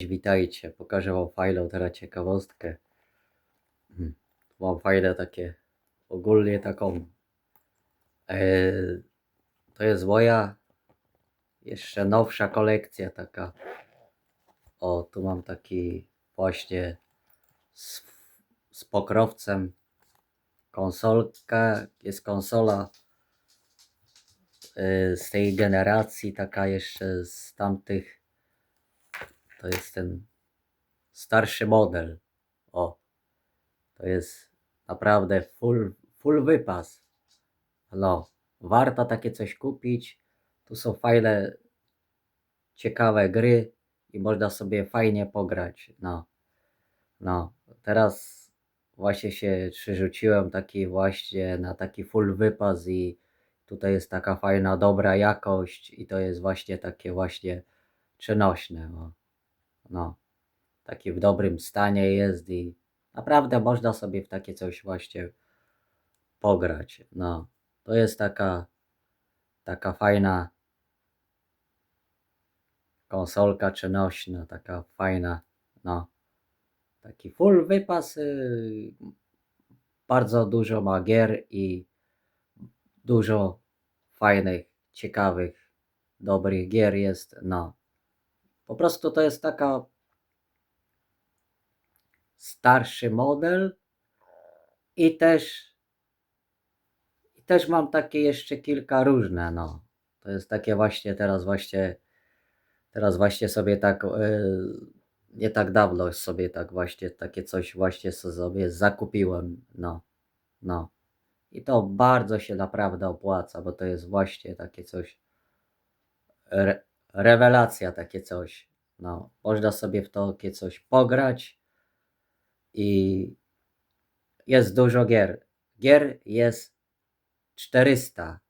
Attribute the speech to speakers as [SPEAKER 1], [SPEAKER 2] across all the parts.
[SPEAKER 1] Witajcie, pokażę wam fajną teraz ciekawostkę. Hmm, Mam fajne takie, ogólnie taką. E, to jest moja jeszcze nowsza kolekcja taka. O, tu mam taki właśnie z, z pokrowcem konsolka. Jest konsola e, z tej generacji, taka jeszcze z tamtych to jest ten starszy model. O, to jest naprawdę full, full wypas. No, warto takie coś kupić. Tu są fajne, ciekawe gry i można sobie fajnie pograć. No, no, teraz właśnie się przerzuciłem taki właśnie na taki full wypas i tutaj jest taka fajna, dobra jakość i to jest właśnie takie właśnie przenośne. O. No, taki w dobrym stanie jest i naprawdę można sobie w takie coś właśnie pograć. No, to jest taka, taka fajna konsolka przenośna, taka fajna, no, taki full wypas, y, bardzo dużo ma gier i dużo fajnych, ciekawych, dobrych gier jest, no. Po prostu to jest taka starszy model i też i też mam takie jeszcze kilka różne, no. To jest takie właśnie teraz właśnie teraz właśnie sobie tak e, nie tak dawno sobie tak właśnie takie coś właśnie sobie zakupiłem, no. No. I to bardzo się naprawdę opłaca, bo to jest właśnie takie coś re, rewelacja takie coś. No, można sobie w to takie coś pograć i jest dużo gier. Gier jest 400,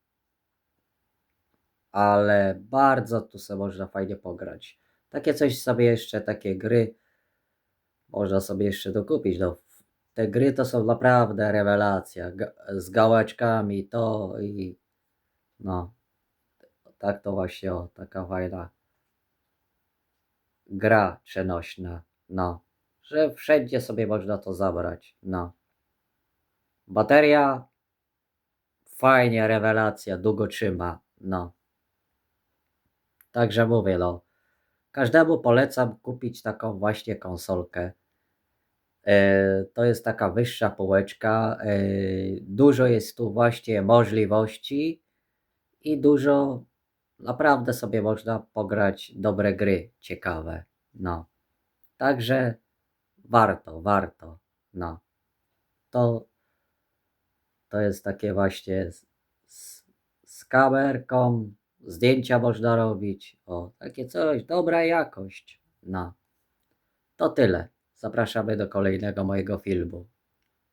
[SPEAKER 1] ale bardzo tu sobie można fajnie pograć. Takie coś sobie jeszcze, takie gry można sobie jeszcze dokupić. No, te gry to są naprawdę rewelacja. Z gałeczkami to i no, tak to właśnie, o, taka fajna gra przenośna, no, że wszędzie sobie można to zabrać, no. Bateria fajnie, rewelacja, długo trzyma, no. Także mówię, no, każdemu polecam kupić taką właśnie konsolkę. E, To jest taka wyższa półeczka, e, dużo jest tu właśnie możliwości i dużo naprawdę sobie można pograć dobre gry, ciekawe. No. Także warto, warto. No. To, to jest takie właśnie z, z, z kamerką, zdjęcia można robić. O, takie coś, dobra jakość. No. To tyle. Zapraszamy do kolejnego mojego filmu.